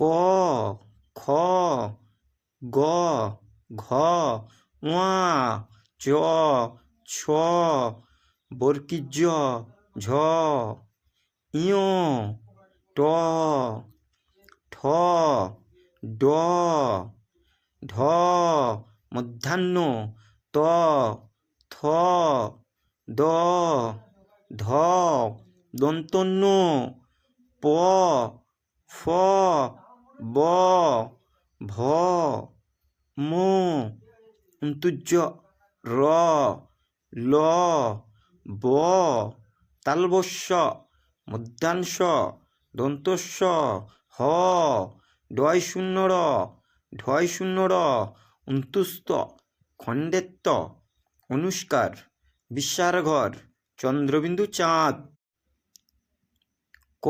ক, খ, গ, ঘ চ, ছ জ ঝ, ইয়, ট, ঠ, ড ঢ মধ্যাহ্ন, ত, থ, দ, ধ প, ফ ব, ভ, ম অন্তুজ র, ল, ব তালবস্য মধ্যাংশ দন্তস্য হ ডয় শূন্য র ঢয় শূন্য র অন্তুস্ত খণ্ডেত্ব অনুষ্কার, বিশ্বারঘর, চন্দ্রবিন্দু চাঁদ। ক